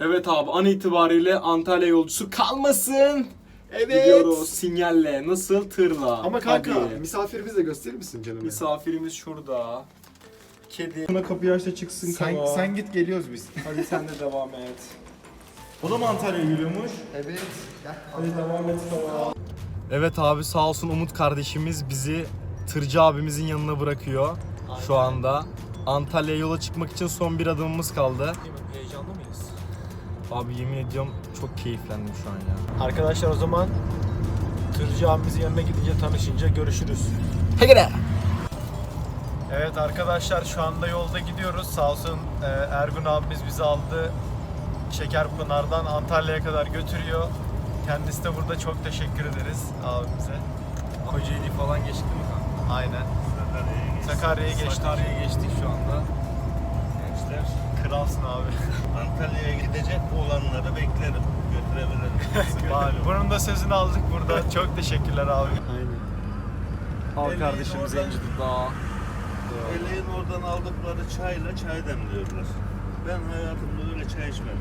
Evet abi an itibariyle Antalya yolcusu kalmasın. Evet. Gidiyoruz sinyalle. Nasıl tırla? Ama kanka Hadi. misafirimizi de gösterir misin canım? Misafirimiz şurada. Kedi. Buna kapıyı aç da çıksın. Sen, Tamam. sen git geliyoruz biz. Hadi sen de devam et. O da mı Antalya'ya geliyormuş? Evet. Gel. Hadi devam et tamam. Evet abi sağ olsun Umut kardeşimiz bizi tırcı abimizin yanına bırakıyor şu anda. Antalya'ya yola çıkmak için son bir adımımız kaldı. Heyecanlı mıyız? Abi yemin ediyorum çok keyiflendim şu an ya. Arkadaşlar o zaman Tırcı abimizin yanına gidince tanışınca görüşürüz. Hegere. Evet arkadaşlar şu anda yolda gidiyoruz. Sağ olsun e, Ergun abimiz bizi aldı. Şekerpınar'dan Antalya'ya kadar götürüyor. Kendisi de burada çok teşekkür ederiz abimize. Kocaeli falan geçtik mi kanka? Aynen. Sakarya'ya geçtik. Sakarya'ya geçtik şu anda. Gençler Kralsın abi. Antalya'ya gidecek olanları beklerim. Götürebilirim. Abi, bunun da sözünü aldık burada. Çok teşekkürler abi. Al Eleğin kardeşim oradan- zenci dudağı. Eleğin oradan aldıkları çayla çay demliyorlar. Ben hayatımda öyle çay içmedim.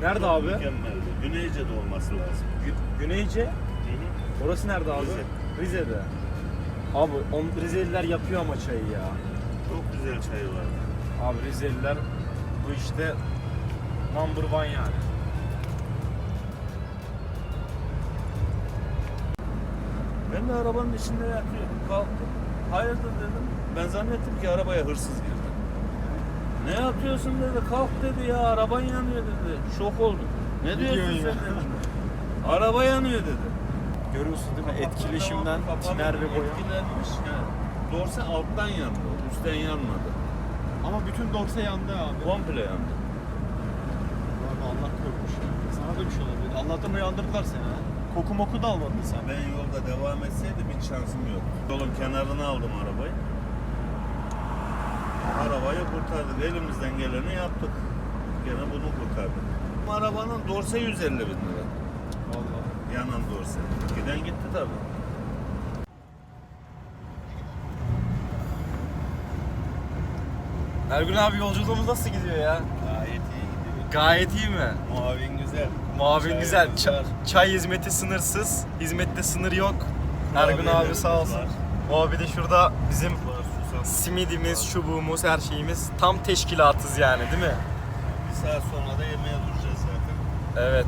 Nerede Çok abi? Mükemmeldi. Güneyce'de olması lazım. Güneyce. Hı hı. Orası nerede abi? Rize. Rize'de. Abi on, Rizeliler yapıyor ama çayı ya. Çok güzel çayı var. Abi Rizeliler bu işte number one yani. Ben de arabanın içinde yatıyordum. Kalktım. Hayırdır dedim. Ben zannettim ki arabaya hırsız girdi. Ne yapıyorsun dedi. Kalk dedi ya araban yanıyor dedi. Şok oldum. Ne diyorsun sen ya? dedim. Araba yanıyor dedi. Görüyorsun değil mi? Etkileşimden tiner ve boya. Etkilenmiş. He. Dorse alttan yandı. Üstten yanmadı. Ama bütün dorse yandı abi. Komple yandı. Allah korumuş. Sana da bir şey olabilir. Allah'tan uyandırdılar seni ha. Koku moku da almadın sen. Ben yolda devam etseydim hiç şansım yok. Yolun kenarına aldım arabayı. Arabayı kurtardık. Elimizden geleni yaptık. Gene bunu kurtardık. Bu arabanın dorse 150 bin lira. Vallahi. Yanan dorse. Giden gitti tabii. Ergün abi yolculuğumuz nasıl gidiyor ya? Gayet iyi mi? Muavin güzel. Muavin Çay güzel. var. Ça- çay hizmeti sınırsız. Hizmette sınır yok. Ergün abi sağ olsun. var. O abi de şurada bizim simidimiz, çubuğumuz, her şeyimiz. Tam teşkilatız yani değil mi? Bir saat sonra da yemeğe duracağız zaten. Evet.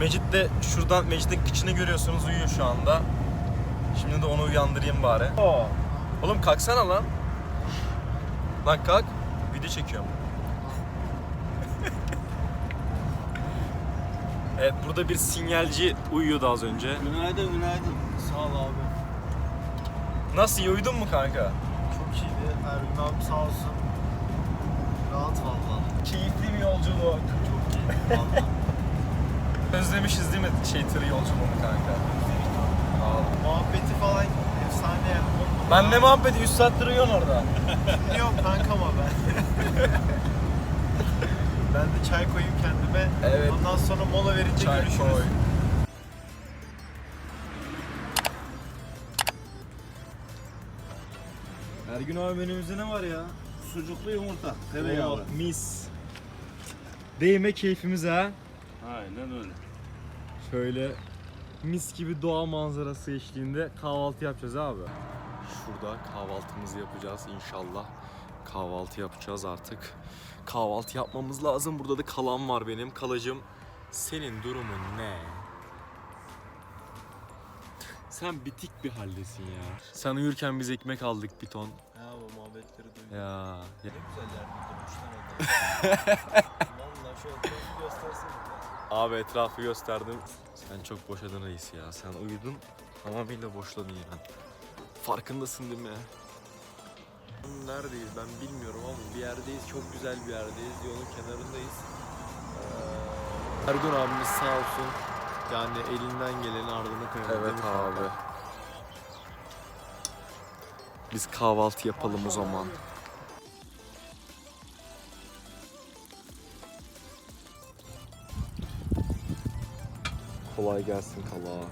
Mecit de şuradan Mecit'in kıçını görüyorsunuz uyuyor şu anda. Şimdi de onu uyandırayım bari. Oğlum kalksana lan. Lan kalk. Video çekiyorum. evet burada bir sinyalci uyuyordu az önce. Günaydın günaydın. Sağ ol abi. Nasıl iyi uyudun mu kanka? Çok iyiydi. Ergun abi sağ olsun. Rahat vallahi. Keyifli bir yolculuk. Çok iyi. Vallahi. Özlemişiz değil mi şey tır yolculuğunu kanka? Muhabbeti falan efsane yani. Ben ne muhabbeti 100 saattir uyuyorsun orada. Yok kankama ben. ben de çay koyayım kendime. Evet. Ondan sonra mola verince Çay görüşürüz. koy. Ergün abi menümüzde ne var ya? Sucuklu yumurta, tereyağlı. Oh, mis. Değme keyfimize ha. Aynen öyle. Şöyle mis gibi doğa manzarası eşliğinde kahvaltı yapacağız abi. Şurada kahvaltımızı yapacağız inşallah. Kahvaltı yapacağız artık. Kahvaltı yapmamız lazım. Burada da kalan var benim. Kalacım senin durumun ne? Sen bitik bir haldesin ya. Sen uyurken biz ekmek aldık bir ton. Ha bu muhabbetleri duydum. Ya. Ne güzel yer durmuşlar orada. Valla şu etrafı göstersene. Abi etrafı gösterdim. Sen çok boşadın reis ya. Sen uyudun tamamıyla boşladın yani. Farkındasın değil mi? Neredeyiz ben bilmiyorum ama bir yerdeyiz. Çok güzel bir yerdeyiz. Yolun kenarındayız. Ee, Ergun abimiz sağ olsun. Yani elinden gelenin ardına koyalım. Evet abi. Biz kahvaltı yapalım o zaman. Kolay gelsin kala.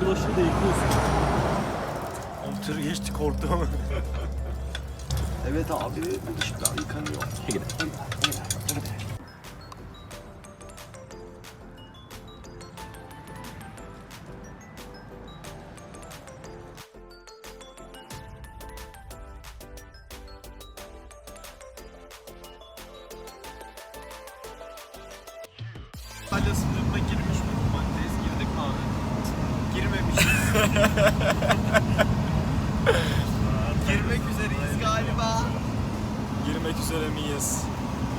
Bulaşığı da yıkıyorsun. Tır geçti korktum ama. Evet abi bulaşıklar yıkanıyor. Hala sınırına girmiş bulunmaktayız. Girdik mi abi? Girmemişiz. üzere miyiz?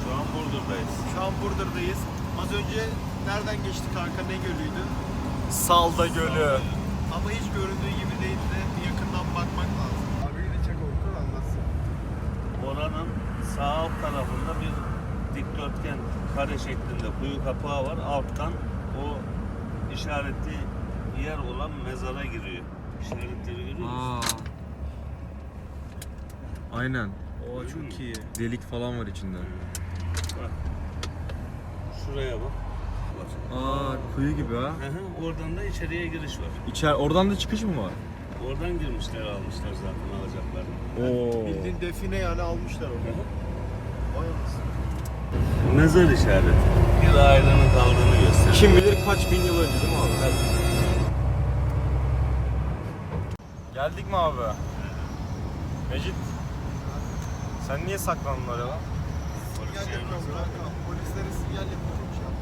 Şu an Burdur'dayız. Şu an Burdur'dayız. Az önce nereden geçtik arka ne gölüydü? Salda Gölü. Ama hiç göründüğü gibi değil de yakından bakmak lazım. Abi yine çek Orkun anlatsın. Oranın sağ alt tarafında bir dikdörtgen kare şeklinde kuyu kapağı var. Alttan o işaretli yer olan mezara giriyor. İşaretleri görüyor musun? Aynen. Oo çok iyi. Delik falan var içinde. Şuraya bak. Aa kuyu gibi ha. Hı hı, Oradan da içeriye giriş var. İçer oradan da çıkış mı var? Oradan girmişler almışlar zaten alacaklarını. Oo. Bildiğin define yani almışlar onu. Vay. Mezar işareti. Bir ailenin kaldığını gösteriyor. Kim bilir kaç bin yıl önce değil mi abi? Geldik mi abi? Mecit. Sen niye saklandın oraya? Sinyal yapıyorum kanka. Polislere sinyal yapıyorum şu an.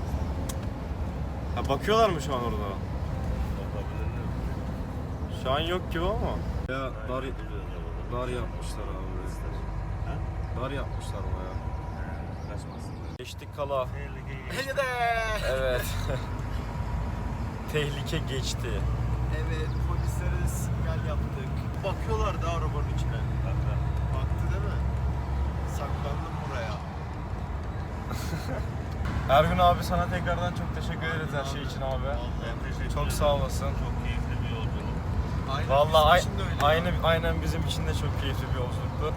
Ha bakıyorlar mı şu an orada? Şu an yok gibi ama. Ya dar, dar yapmışlar abi. Dar yapmışlar baya. Geçtik kala. Evet. Tehlike geçti. Evet polislere de sinyal yaptık. Bakıyorlar da arabanın içine. Saklandım buraya. Ergün abi sana tekrardan çok teşekkür ederiz her şey için abi. Teşekkür Çok sağ olasın. Çok keyifli bir yolculuk. Aynen Vallahi ay- bizim için de öyle. aynı aynen bizim için de çok keyifli bir yolculuktu.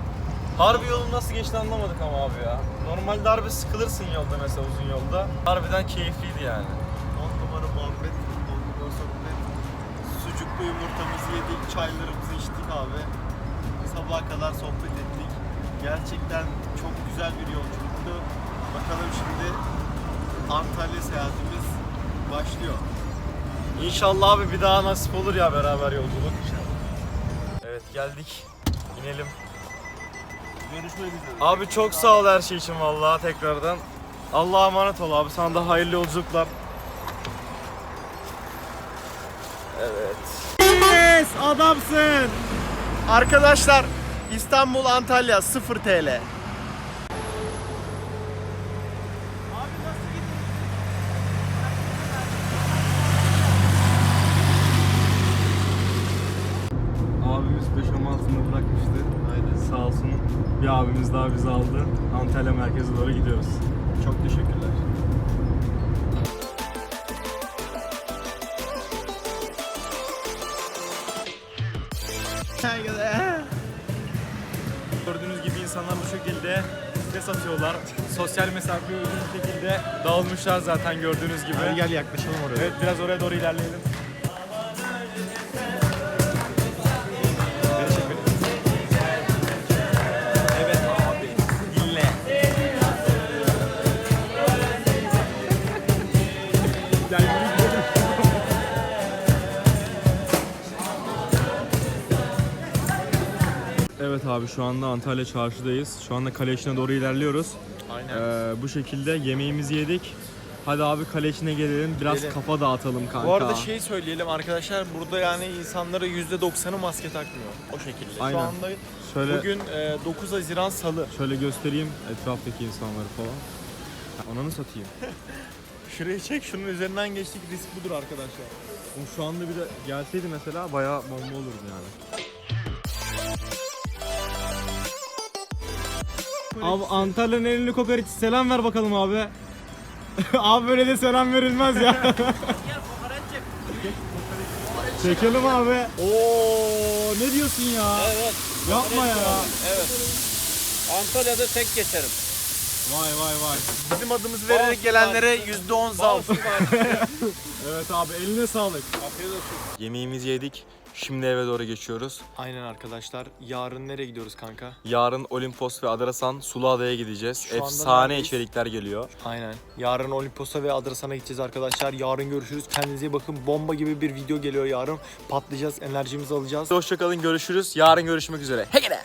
Harbi yolun nasıl geçti anlamadık ama abi ya. Normalde harbi sıkılırsın yolda mesela uzun yolda. Harbiden keyifliydi yani. 10 numara muhabbet. Ondan sonra ne? Sucuklu yumurtamızı yedik, çaylarımızı içtik abi. Sabaha kadar sohbet ettik. Gerçekten çok güzel bir yolculuktu. Bakalım şimdi Antalya seyahatimiz başlıyor. İnşallah abi bir daha nasip olur ya beraber yolculuk. Evet geldik. İnelim. Görüşmek üzere. Abi çok sağ ol her şey için vallahi tekrardan. Allah'a emanet ol abi. Sana da hayırlı yolculuklar. Evet. Yes, adamsın. Arkadaşlar İstanbul Antalya 0 TL. Abimiz 5 altında bırakmıştı. Aynen. Sağ olsun. Bir abimiz daha bizi aldı. Antalya merkeze doğru gidiyoruz. Çok teşekkürler. Gördüğünüz şekilde stres atıyorlar. Sosyal mesafeye uygun şekilde dağılmışlar zaten gördüğünüz gibi. Hadi gel yaklaşalım oraya. Evet biraz oraya doğru ilerleyelim. Evet abi şu anda Antalya çarşıdayız. Şu anda kale içine doğru ilerliyoruz. Aynen. Ee, bu şekilde yemeğimizi yedik. Hadi abi kale içine gelelim. Biraz Gelelim. kafa dağıtalım kanka. Bu arada şey söyleyelim arkadaşlar burada yani insanlara %90'ı maske takmıyor o şekilde. Aynen. Şu anda şöyle bugün e, 9 Haziran Salı. şöyle göstereyim etraftaki insanları falan. Ananı satayım. Şurayı çek şunun üzerinden geçtik risk budur arkadaşlar. Oğlum şu anda bir de gelseydi mesela bayağı bomba olurdu yani. Abi Antalya'nın elini kokoreç selam ver bakalım abi. abi böyle de selam verilmez ya. Çekelim abi. Oo ne diyorsun ya? Evet. Yapma ya. Evet. Antalya'da tek geçerim. Vay vay vay. Bizim adımızı vererek gelenlere %10 zam. Evet abi eline sağlık. Afiyet olsun. Yemeğimizi yedik. Şimdi eve doğru geçiyoruz. Aynen arkadaşlar. Yarın nereye gidiyoruz kanka? Yarın Olimpos ve Adrasan Suluada'ya gideceğiz. Şu Efsane içerikler geliyor. Aynen. Yarın Olimpos'a ve Adrasan'a gideceğiz arkadaşlar. Yarın görüşürüz. Kendinize iyi bakın. Bomba gibi bir video geliyor yarın. Patlayacağız. Enerjimizi alacağız. Hoşçakalın görüşürüz. Yarın görüşmek üzere. Hegele.